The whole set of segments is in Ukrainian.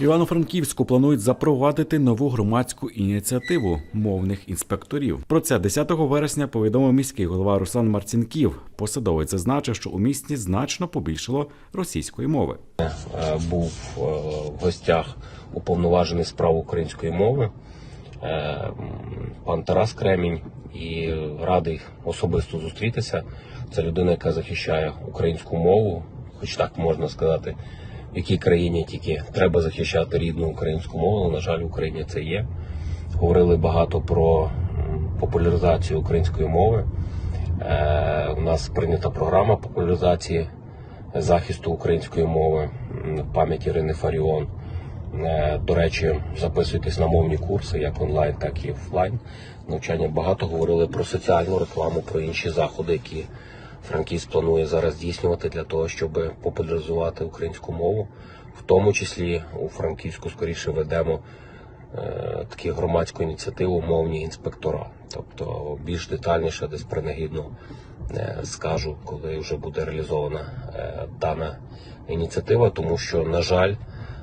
Івано-Франківську планують запровадити нову громадську ініціативу мовних інспекторів. Про це 10 вересня повідомив міський голова Руслан Марцінків. Посадовець зазначив, що у місті значно побільшало російської мови. Е, був е, в гостях уповноважений з прав української мови е, пан Тарас Кремінь і радий особисто зустрітися. Це людина, яка захищає українську мову, хоч так можна сказати, якій країні тільки треба захищати рідну українську мову. але, На жаль, в Україні це є. Говорили багато про популяризацію української мови. Е, У нас прийнята програма популяризації захисту української мови в пам'ять Ірини Фаріон. Е, До речі, записуйтесь на мовні курси, як онлайн, так і офлайн. Навчання багато говорили про соціальну рекламу, про інші заходи, які Франківськ планує зараз здійснювати для того, щоб популяризувати українську мову. В тому числі у Франківську скоріше ведемо е, таку громадську ініціативу мовні інспектора. Тобто більш детальніше десь принагідно е, скажу, коли вже буде реалізована е, дана ініціатива, тому що, на жаль,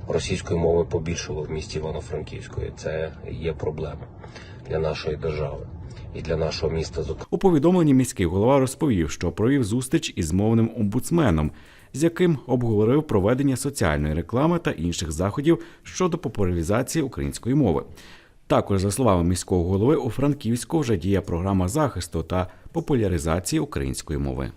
російської мови побільшало в місті Івано-Франківську. і Це є проблема для нашої держави і для нашого міста. зокрема. У повідомленні міський голова розповів, що провів зустріч із мовним омбудсменом, з яким обговорив проведення соціальної реклами та інших заходів щодо популяризації української мови. Також, за словами міського голови, у Франківську вже діє програма захисту та популяризації української мови.